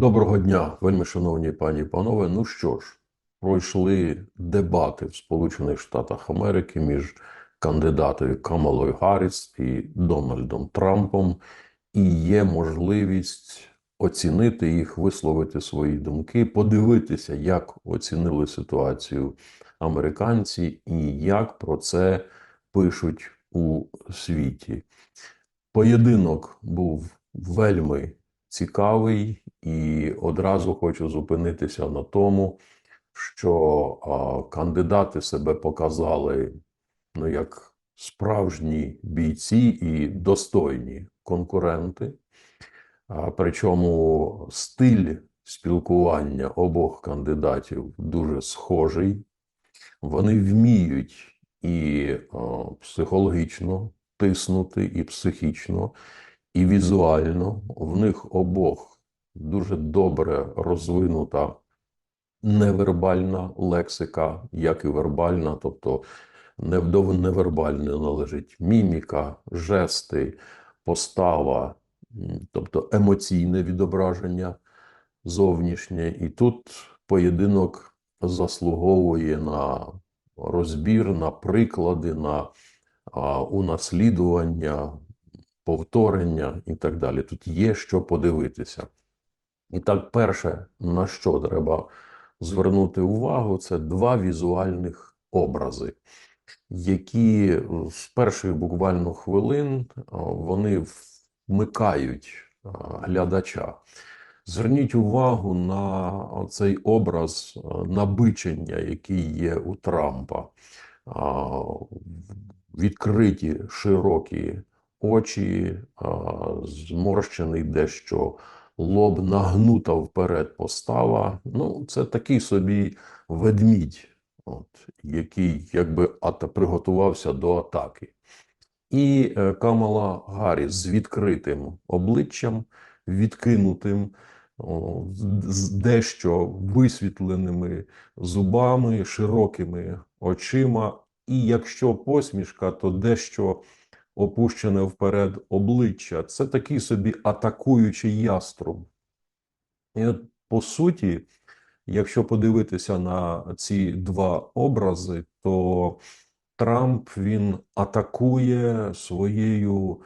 Доброго дня, вельми шановні пані і панове. Ну що ж, пройшли дебати в Сполучених Штатах Америки між кандидатою Камалою Гарріс і Дональдом Трампом, і є можливість оцінити їх, висловити свої думки, подивитися, як оцінили ситуацію американці і як про це пишуть у світі. Поєдинок був вельми цікавий, і одразу хочу зупинитися на тому, що а, кандидати себе показали ну, як справжні бійці і достойні конкуренти. А, причому стиль спілкування обох кандидатів дуже схожий. Вони вміють і а, психологічно тиснути, і психічно, і візуально. В них обох дуже добре розвинута невербальна лексика, як і вербальна, тобто до невербальне належить міміка, жести, постава, тобто емоційне відображення зовнішнє. І тут поєдинок заслуговує на розбір, на приклади, на унаслідування, повторення і так далі. Тут є що подивитися. І так, перше, на що треба звернути увагу, це два візуальних образи, які з перших буквально хвилин вони вмикають глядача. Зверніть увагу на цей образ набичення, який є у Трампа. Відкриті широкі очі, зморщений дещо лоб, нагнута вперед постава. Ну, це такий собі ведмідь, от, який якби ата, приготувався до атаки. І е, Камала Гарріс з відкритим обличчям, відкинутим, з дещо висвітленими зубами, широкими очима. І якщо посмішка, то дещо опущене вперед обличчя. Це такий собі атакуючий яструб. І от, по суті, якщо подивитися на ці два образи, то Трамп він атакує своєю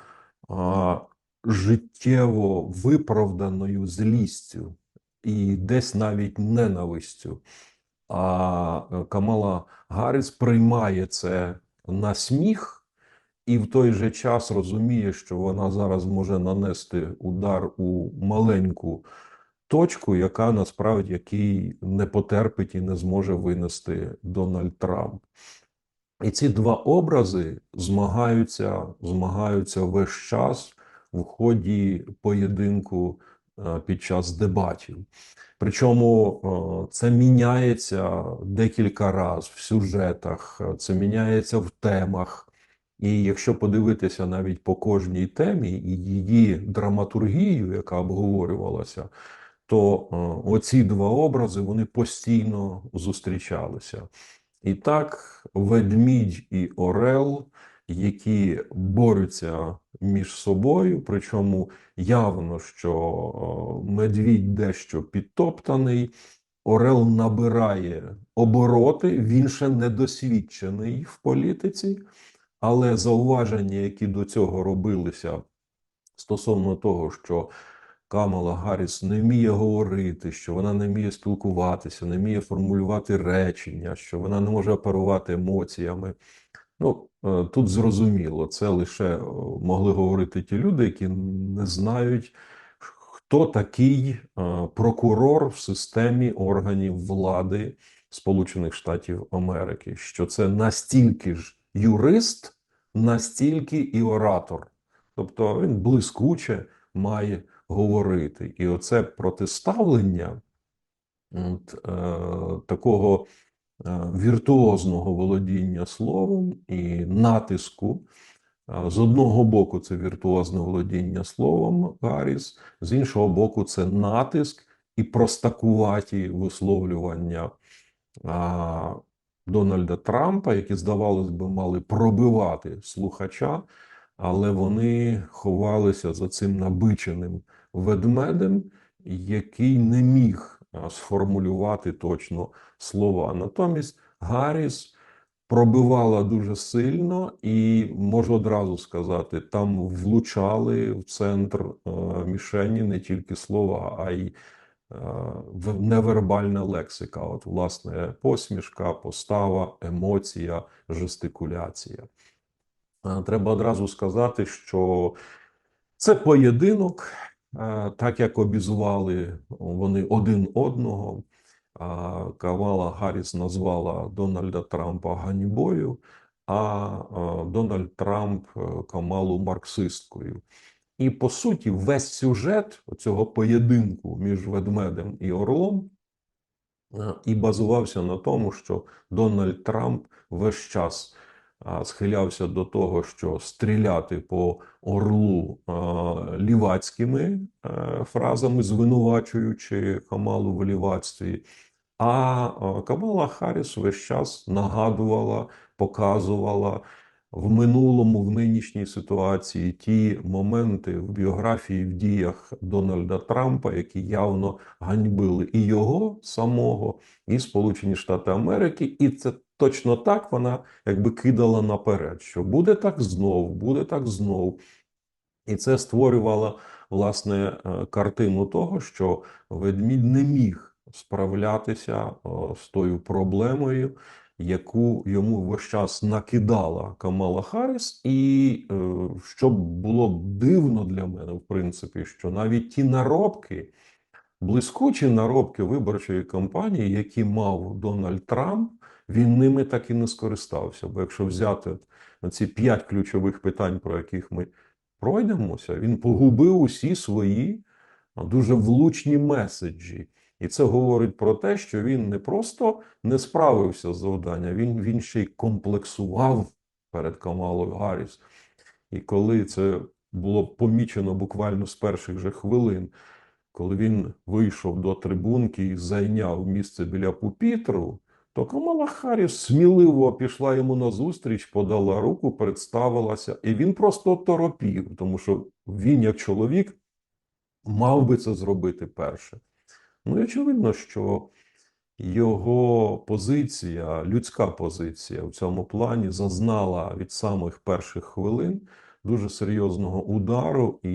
а, життєво виправданою злістю і десь навіть ненавистю. А Камала Гарріс приймає це на сміх і в той же час розуміє, що вона зараз може нанести удар у маленьку точку, яка насправді який не потерпить і не зможе винести Дональд Трамп. І ці два образи змагаються, змагаються весь час в ході поєдинку е, під час дебатів. Причому е, це міняється декілька разів в сюжетах, е, це міняється в темах. І якщо подивитися навіть по кожній темі і її драматургію, яка обговорювалася, то е, оці два образи вони постійно зустрічалися. І так, ведмідь і орел, які борються між собою, причому явно, що е, медвідь дещо підтоптаний, орел набирає обороти, він ще недосвідчений в політиці, але зауваження, які до цього робилися стосовно того, що Камала Гарріс не вміє говорити, що вона не вміє спілкуватися, не вміє формулювати речення, що вона не може оперувати емоціями. Ну, е, тут зрозуміло, це лише е, могли говорити ті люди, які не знають, хто такий е, прокурор в системі органів влади Сполучених Штатів Америки, що це настільки ж юрист, настільки і оратор. Тобто він блискуче має говорити. І оце протиставлення от, е, такого е, віртуозного володіння словом і натиску. Е, З одного боку, це віртуозне володіння словом Гарріс, з іншого боку, це натиск і простакуваті висловлювання а, Дональда Трампа, які, здавалось би, мали пробивати слухача, але вони ховалися за цим набиченим ведмедем який не міг сформулювати точно слова. Натомість Гарріс пробивала дуже сильно, і можу одразу сказати, там влучали в центр е, мішені не тільки слова, а й невербальна лексика. От, власне, посмішка, постава, емоція, жестикуляція. Е, Треба одразу сказати, що це поєдинок, е, так як обізвали вони один одного. А Камала Гарріс назвала Дональда Трампа ганьбою, а е, Дональд Трамп е, Камалу марксисткою. І по суті, весь сюжет цього поєдинку між ведмедем і орлом е, і базувався на тому, що Дональд Трамп весь час схилявся до того, що стріляти по орлу лівацькими е, фразами, звинувачуючи Камалу в лівацтві. А, Камала Харріс весь час нагадувала, показувала в минулому, в нинішній ситуації ті моменти в біографії, в діях Дональда Трампа, які явно ганьбили і його самого, і Сполучені Штати Америки, і це точно так вона якби кидала наперед, що буде так знов, буде так знов. І це створювало власне е, картину того, що ведмідь не міг справлятися о, з тою проблемою, яку йому весь час накидала Камала Харріс. І е, що було дивно для мене, в принципі, що навіть ті наробки, блискучі наробки виборчої кампанії, які мав Дональд Трамп, він ними так і не скористався. Бо якщо взяти ці п'ять ключових питань, про яких ми пройдемося, він погубив усі свої дуже влучні меседжі. І це говорить про те, що він не просто не справився з завданням, він, він ще й комплексував перед Камалою Гарріс. І коли це було помічено буквально з перших же хвилин, коли він вийшов до трибунки і зайняв місце біля пупітру, то Камала Харріс сміливо пішла йому назустріч, подала руку, представилася, і він просто торопів, тому що він, як чоловік, мав би це зробити перше. Ну і очевидно, що його позиція, людська позиція в цьому плані зазнала від самих перших хвилин дуже серйозного удару, і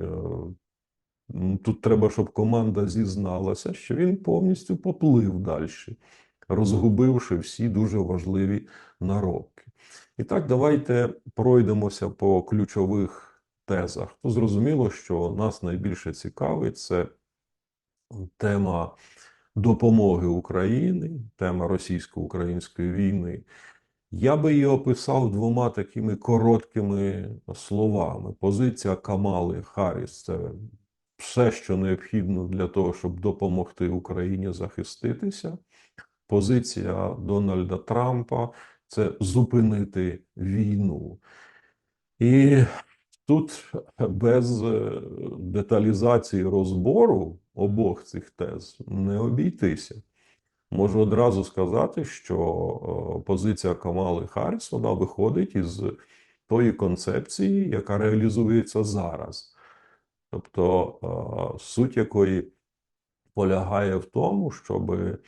е, тут треба, щоб команда зізналася, що він повністю поплив далі, розгубивши всі дуже важливі наробки. І так, давайте пройдемося по ключових тезах. То зрозуміло, що нас найбільше цікавить це тема допомоги Україні, тема російсько-української війни. Я би її описав двома такими короткими словами. Позиція Камали Харріс – це все, що необхідно для того, щоб допомогти Україні захиститися. Позиція Дональда Трампа це зупинити війну. І тут без е, деталізації розбору обох цих тез не обійтися. Можу одразу сказати, що е, позиція Камали Харріс вона виходить із тої концепції, яка реалізується зараз. Тобто е, суть якої полягає в тому, щоб е,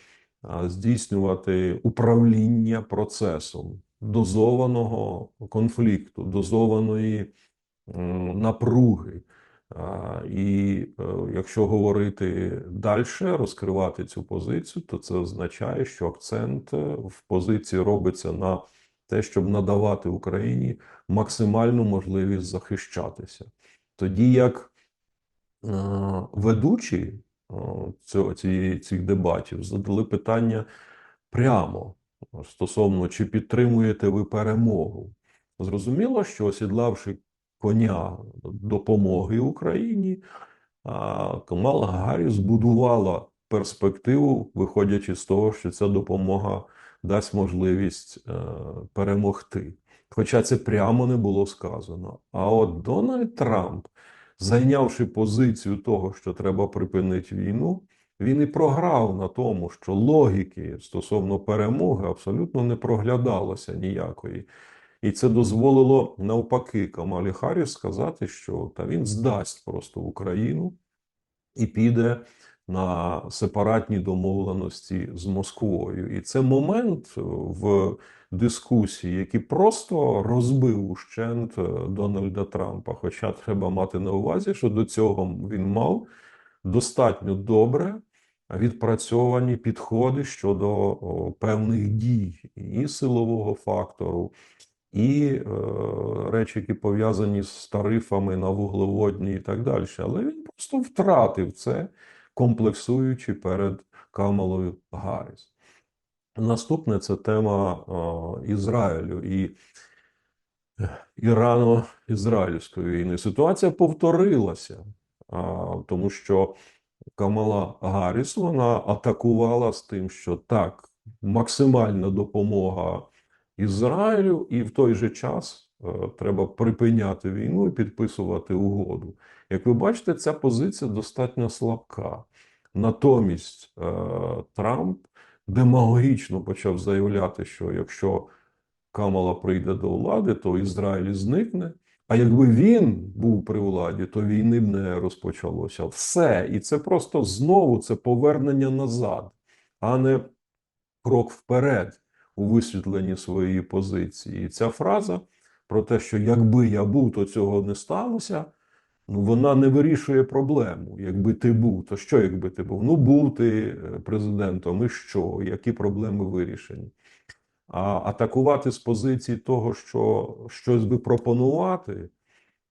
здійснювати управління процесом дозованого конфлікту, дозованої напруги. І е, якщо говорити далі, розкривати цю позицію, то це означає, що акцент е, в позиції робиться на те, щоб надавати Україні максимальну можливість захищатися. Тоді як е, ведучі цих дебатів задали питання прямо стосовно, чи підтримуєте ви перемогу. Зрозуміло, що осідлавши коня допомоги Україні, Камала Гарріс збудувала перспективу, виходячи з того, що ця допомога дасть можливість е, перемогти. Хоча це прямо не було сказано. А от Дональд Трамп, зайнявши позицію того, що треба припинити війну, він і програв на тому, що логіки стосовно перемоги абсолютно не проглядалося ніякої. І це дозволило навпаки Камалі Харріс сказати, що та він здасть просто Україну, і піде на сепаратні домовленості з Москвою. І це момент в дискусії, який просто розбив ущент Дональда Трампа. Хоча треба мати на увазі, що до цього він мав достатньо добре відпрацьовані підходи щодо о, певних дій і силового фактору, і е, речі, які пов'язані з тарифами на вуглеводні і так далі. Але він просто втратив це, комплексуючи перед Камалою Гарріс. Наступне це тема е, Ізраїлю і Ірано-Ізраїльської війни. Ситуація повторилася, а, тому що Камала Гарріс вона атакувала з тим, що так, максимальна допомога Ізраїлю, і в той же час е, треба припиняти війну і підписувати угоду. Як ви бачите, ця позиція достатньо слабка. Натомість е, Трамп демагогічно почав заявляти, що якщо Камала прийде до влади, то Ізраїль зникне. А якби він був при владі, то війни б не розпочалося. Все. І це просто знову це повернення назад, а не крок вперед у висвітленні своєї позиції. І ця фраза про те, що якби я був, то цього не сталося. Ну, вона не вирішує проблему. Якби ти був, то що, якби ти був? Ну, був ти е, президентом, і що? Які проблеми вирішені? А атакувати з позиції того, що щось би пропонувати,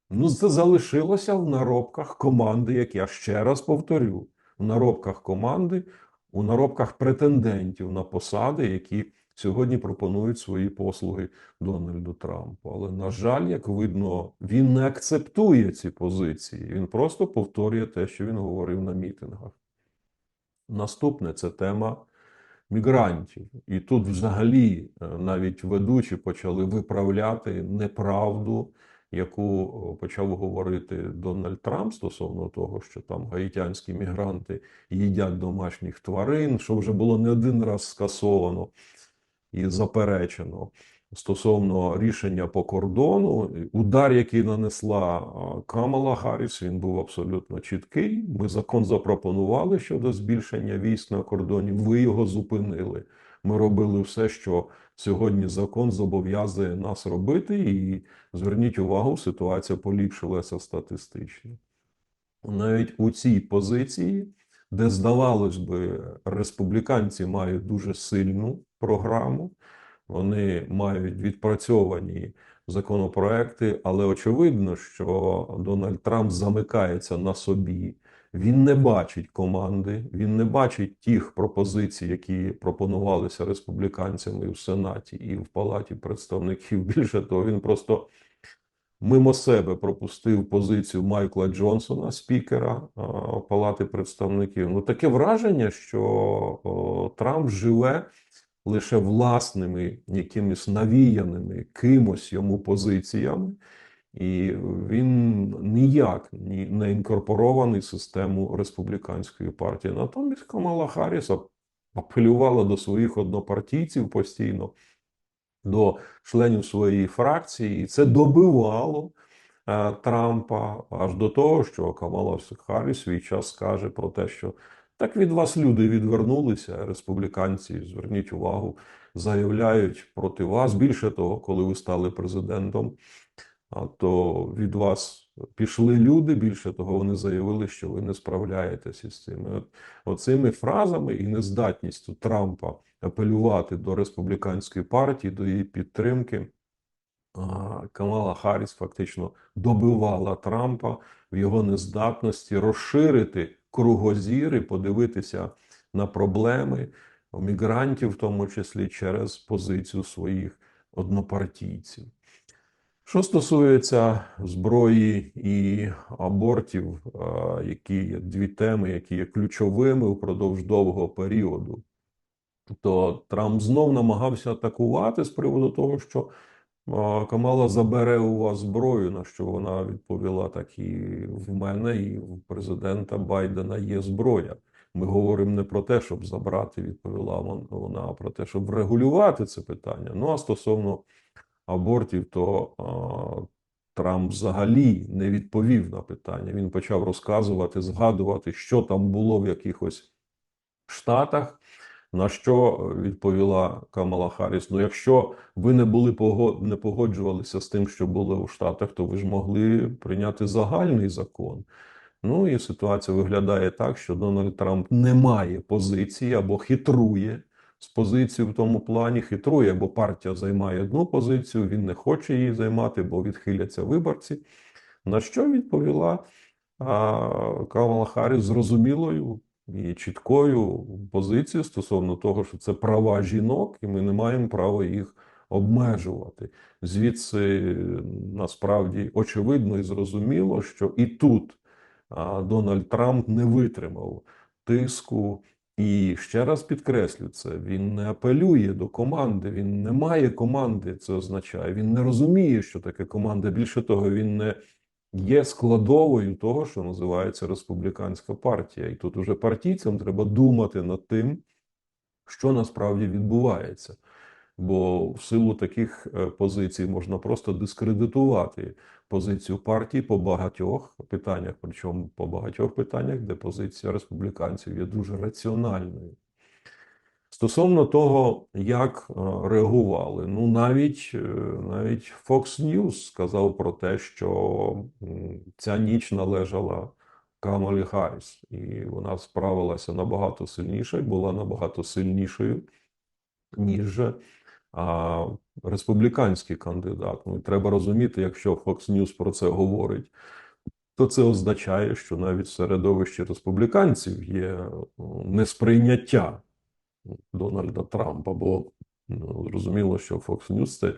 ну, це залишилося в наробках команди, як я ще раз повторю, в наробках команди, у наробках претендентів на посади, які сьогодні пропонують свої послуги Дональду Трампу. Але, на жаль, як видно, він не акцептує ці позиції. Він просто повторює те, що він говорив на мітингах. Наступне це тема мігрантів. І тут, взагалі, е, навіть ведучі почали виправляти неправду, яку почав говорити Дональд Трамп стосовно того, що там гаїтянські мігранти їдять домашніх тварин, що вже було не один раз скасовано і заперечено. Стосовно рішення по кордону, удар, який нанесла Камала Гарріс, він був абсолютно чіткий. Ми закон запропонували щодо збільшення військ на кордоні. Ви його зупинили. Ми робили все, що сьогодні закон зобов'язує нас робити, і зверніть увагу, ситуація поліпшилася статистично. Навіть у цій позиції, де здавалось би, республіканці мають дуже сильну програму. Вони мають відпрацьовані законопроекти, але очевидно, що Дональд Трамп замикається на собі. Він не бачить команди, він не бачить тих пропозицій, які пропонувалися республіканцями в Сенаті і в Палаті представників. Більше того, він просто мимо себе пропустив позицію Майкла Джонсона, спікера Палати представників. Ну таке враження, що Трамп живе лише власними якимись навіяними кимось йому позиціями, і він ніяк не інкорпорований в систему республіканської партії. Натомість Камала Харріс апелювала до своїх однопартійців постійно, до членів своєї фракції, і це добивало. Е, Трампа аж до того, що Камала Харріс свій час скаже про те, що так від вас люди відвернулися, республіканці, зверніть увагу, заявляють проти вас. Більше того, коли ви стали президентом, то від вас пішли люди. Більше того, вони заявили, що ви не справляєтеся з цими оцими фразами і нездатністю Трампа апелювати до республіканської партії, до її підтримки. Камала Харріс фактично добивала Трампа в його нездатності розширити кругозір і подивитися на проблеми мігрантів, в тому числі через позицію своїх однопартійців. Що стосується зброї і абортів, які є дві теми, які є ключовими впродовж довгого періоду, то Трамп знов намагався атакувати з приводу того, що Камала забере у вас зброю, на що вона відповіла: так і в мене, і в президента Байдена є зброя. Ми говоримо не про те, щоб забрати, відповіла вона, а про те, щоб врегулювати це питання. Ну а стосовно абортів, то Трамп взагалі не відповів на питання. Він почав розказувати, згадувати, що там було в якихось штатах. На що відповіла Камала Харріс: Ну, якщо ви не були не погоджувалися з тим, що було у Штатах, то ви ж могли прийняти загальний закон. Ну і ситуація виглядає так, що Дональд Трамп не має позиції або хитрує з позицією в тому плані, хитрує, бо партія займає одну позицію, він не хоче її займати, бо відхиляться виборці. На що відповіла а, Камала Харріс зрозумілою і чіткою позицією стосовно того, що це права жінок, і ми не маємо права їх обмежувати. Звідси насправді очевидно і зрозуміло, що і тут Дональд Трамп не витримав тиску. І ще раз підкреслю це: він не апелює до команди, він не має команди. Це означає. Він не розуміє, що таке команда. Більше того, він не є складовою того, що називається республіканська партія. І тут уже партійцям треба думати над тим, що насправді відбувається. Бо в силу таких е, позицій можна просто дискредитувати позицію партії по багатьох питаннях, причому по багатьох питаннях, де позиція республіканців є дуже раціональною. Стосовно того, як е, реагували, ну навіть, е, навіть Fox News сказав про те, що ця ніч належала Камалі Харріс, і вона справилася набагато сильніше, була набагато сильнішою, ніж а, республіканський кандидат. Ну, треба розуміти, якщо Fox News про це говорить, то це означає, що навіть в середовищі республіканців є несприйняття Дональда Трампа, бо ну, зрозуміло, що Fox News – це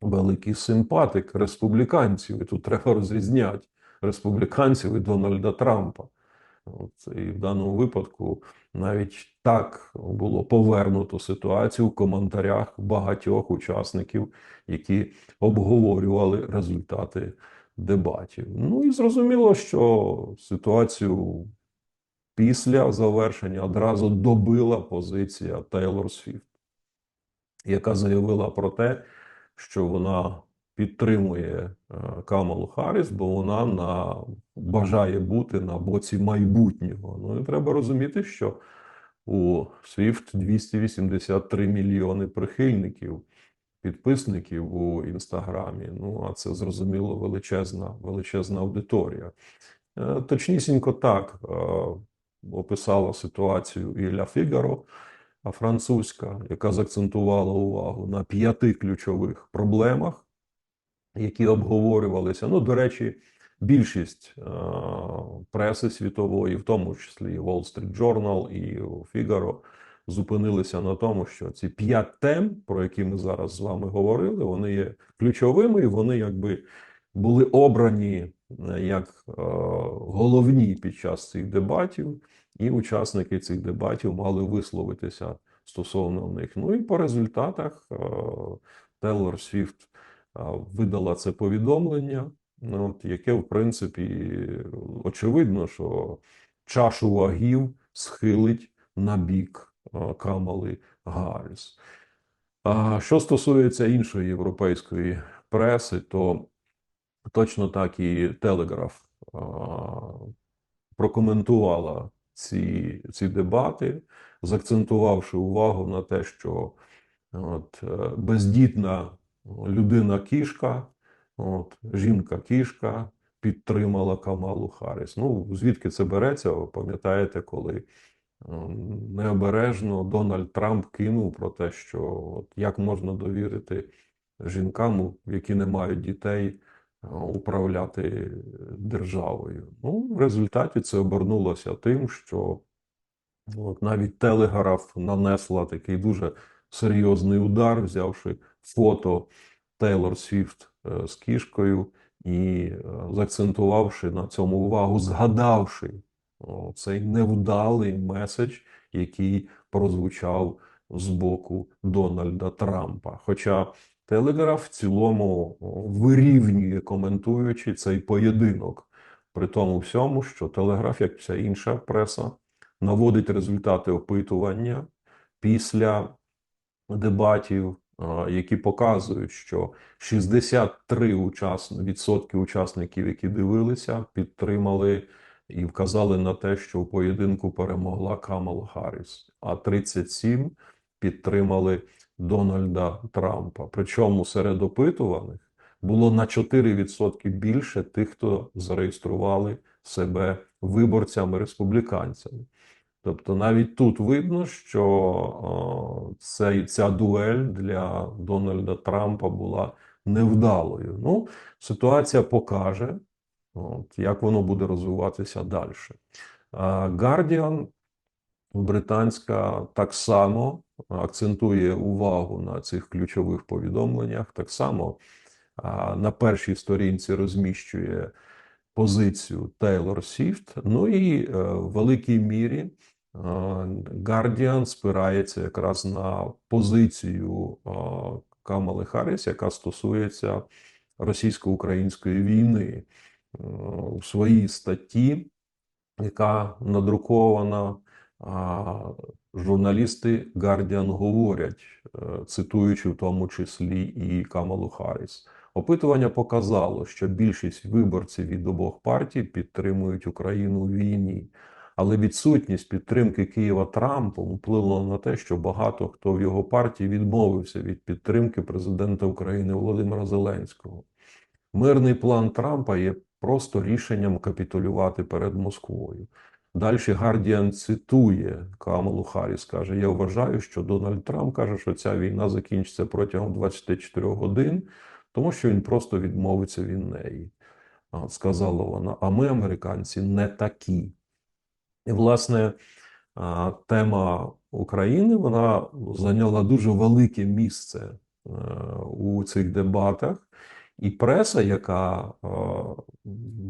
великий симпатик республіканців, і тут треба розрізняти республіканців і Дональда Трампа. От, і в даному випадку навіть так було повернуто ситуацію в коментарях багатьох учасників, які обговорювали результати дебатів. Ну і зрозуміло, що ситуацію після завершення одразу добила позиція Тейлор Свіфт, яка заявила про те, що вона підтримує е, Камалу Харріс, бо вона на бажає бути на боці майбутнього. Ну і треба розуміти, що у Свіфт 283 мільйони прихильників, підписників у інстаграмі. Ну а це зрозуміло величезна, величезна аудиторія. Е, Точнісінько так е, описала ситуацію Ілля Фігаро, а французька, яка заакцентувала увагу на п'яти ключових проблемах, які обговорювалися. Ну, до речі, більшість е, преси світової, в тому числі Wall Street Journal і Figaro, зупинилися на тому, що ці п'ять тем, про які ми зараз з вами говорили, вони є ключовими, і вони якби були обрані як е, головні під час цих дебатів, і учасники цих дебатів мали висловитися стосовно них. Ну і по результатах Тейлор Свіфт е, видала це повідомлення, ну, яке, в принципі, очевидно, що чашу вагів схилить на бік е, Камали Гарріс. Що стосується іншої європейської преси, то точно так і Телеграф прокоментувала ці, ці дебати, заакцентувавши увагу на те, що от, е, бездітна людина-кішка, от, жінка-кішка підтримала Камалу Харріс. Ну, звідки це береться? Ви пам'ятаєте, коли ем, необережно Дональд Трамп кинув про те, що от, як можна довірити жінкам, які не мають дітей, е, управляти державою. Ну, в результаті це обернулося тим, що от навіть Телеграф нанесла такий дуже серйозний удар, взявши фото Тейлор Свіфт е, з кішкою і е, заакцентувавши на цьому увагу, згадавши цей невдалий меседж, який прозвучав з боку Дональда Трампа. Хоча Телеграф в цілому вирівнює, коментуючи цей поєдинок, при тому всьому, що Телеграф, як вся інша преса, наводить результати опитування після дебатів які показують, що 63 учасни- відсотки учасників, які дивилися, підтримали і вказали на те, що у поєдинку перемогла Камала Харріс, а 37 підтримали Дональда Трампа. Причому серед опитуваних було на 4% більше тих, хто зареєстрували себе виборцями республіканцями. Тобто навіть тут видно, що о, ця дуель для Дональда Трампа була невдалою. Ну, ситуація покаже, от, як воно буде розвиватися далі. Guardian британська так само акцентує увагу на цих ключових повідомленнях. Так само на першій сторінці розміщує позицію Тейлор Сіфт. Ну і е, в великій мірі Guardian спирається якраз на позицію е, Камали Харріс, яка стосується російсько-української війни. Е, У своїй статті, яка надрукована, журналісти Guardian говорять, е, цитуючи в тому числі і Камалу Харріс. Опитування показало, що більшість виборців від обох партій підтримують Україну у війні. Але відсутність підтримки Києва Трампом вплинула на те, що багато хто в його партії відмовився від підтримки президента України Володимира Зеленського. Мирний план Трампа є просто рішенням капітулювати перед Москвою. Далі Гардіан цитує Камалу Харріс, каже: Я вважаю, що Дональд Трамп каже, що ця війна закінчиться протягом 24 годин, тому що він просто відмовиться від неї. Сказала вона. А ми, американці, не такі. І, власне, тема України вона зайняла дуже велике місце е, у цих дебатах. І преса, яка е,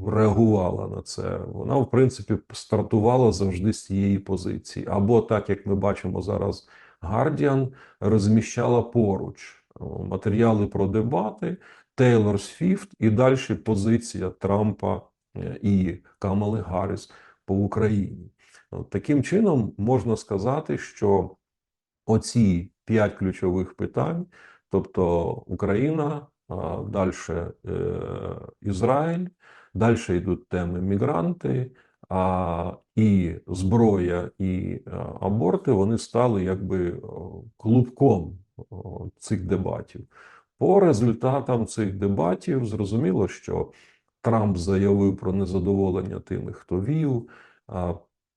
реагувала на це, вона, в принципі, стартувала завжди з цієї позиції. Або так, як ми бачимо зараз, Guardian розміщала поруч е, матеріали про дебати, Тейлор Свіфт і далі позиція Трампа е, і Камали Гарріс по Україні. Таким чином можна сказати, що оці п'ять ключових питань, тобто Україна, далі Ізраїль, далі йдуть теми мігранти, і зброя, і аборти, вони стали якби клубком цих дебатів. По результатам цих дебатів зрозуміло, що Трамп заявив про незадоволення тими, хто вів,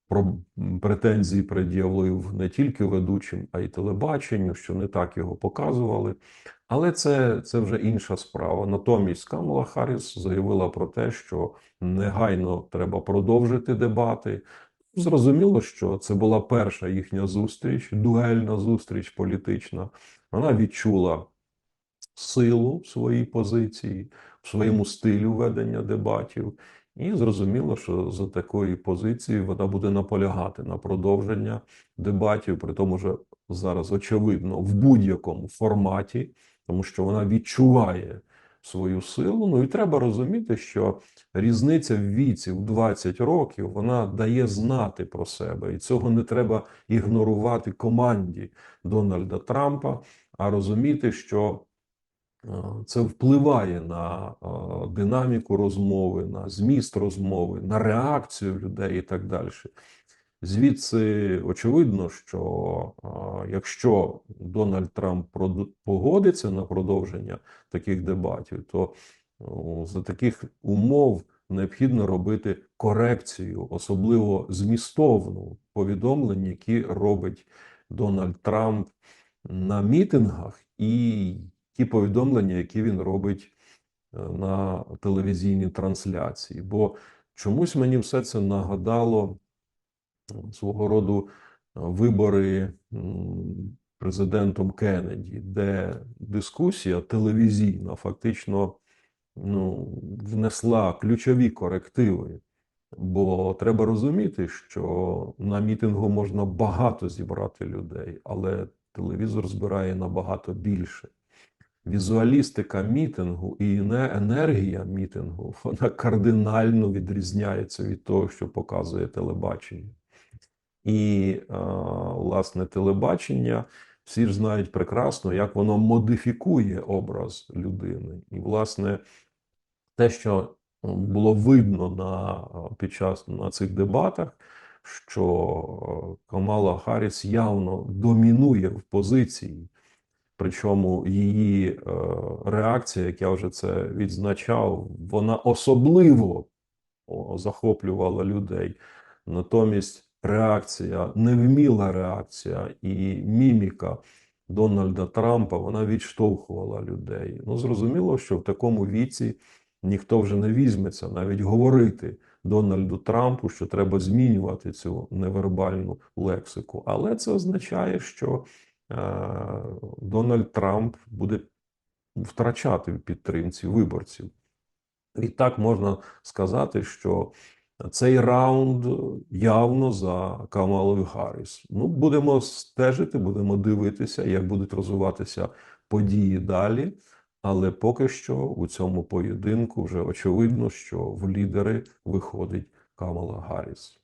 про претензії пред'явив не тільки ведучим, а й телебаченню, що не так його показували. Але це, це вже інша справа. Натомість Камала Харріс заявила про те, що негайно треба продовжити дебати. Зрозуміло, що це була перша їхня зустріч, дуельна зустріч політична. Вона відчула силу в своїй позиції, в своєму стилю ведення дебатів. І зрозуміло, що за такої позиції вона буде наполягати на продовження дебатів, при тому, що зараз очевидно в будь-якому форматі, тому що вона відчуває свою силу. Ну і треба розуміти, що різниця в віці в 20 років вона дає знати про себе, і цього не треба ігнорувати команді Дональда Трампа, а розуміти, що це впливає на е, динаміку розмови, на зміст розмови, на реакцію людей і так далі. Звідси очевидно, що якщо Дональд Трамп погодиться на продовження таких дебатів, то за таких умов необхідно робити корекцію, особливо змістовну повідомлень, які робить Дональд Трамп на мітингах, і ті повідомлення, які він робить е, на телевізійній трансляції. Бо чомусь мені все це нагадало свого роду е, вибори президентом Кеннеді, де дискусія телевізійна фактично ну, внесла ключові корективи. Бо треба розуміти, що на мітингу можна багато зібрати людей, але телевізор збирає набагато більше. Візуалістика мітингу і ене- енергія мітингу вона кардинально відрізняється від того, що показує телебачення. І, е, власне, телебачення всі ж знають прекрасно, як воно модифікує образ людини. І, власне, те, що було видно на, під час на цих дебатах, що Камала Харріс явно домінує в позиції. Причому її е, реакція, як я вже це відзначав, вона особливо захоплювала людей. Натомість реакція, невміла реакція і міміка Дональда Трампа вона відштовхувала людей. Ну, зрозуміло, що в такому віці ніхто вже не візьметься навіть говорити Дональду Трампу, що треба змінювати цю невербальну лексику. Але це означає, що Дональд Трамп буде втрачати в підтримці виборців. І так можна сказати, що цей раунд явно за Камалою Харріс. Ну, будемо стежити, будемо дивитися, як будуть розвиватися події далі. Але поки що у цьому поєдинку вже очевидно, що в лідери виходить Камала Гарріс.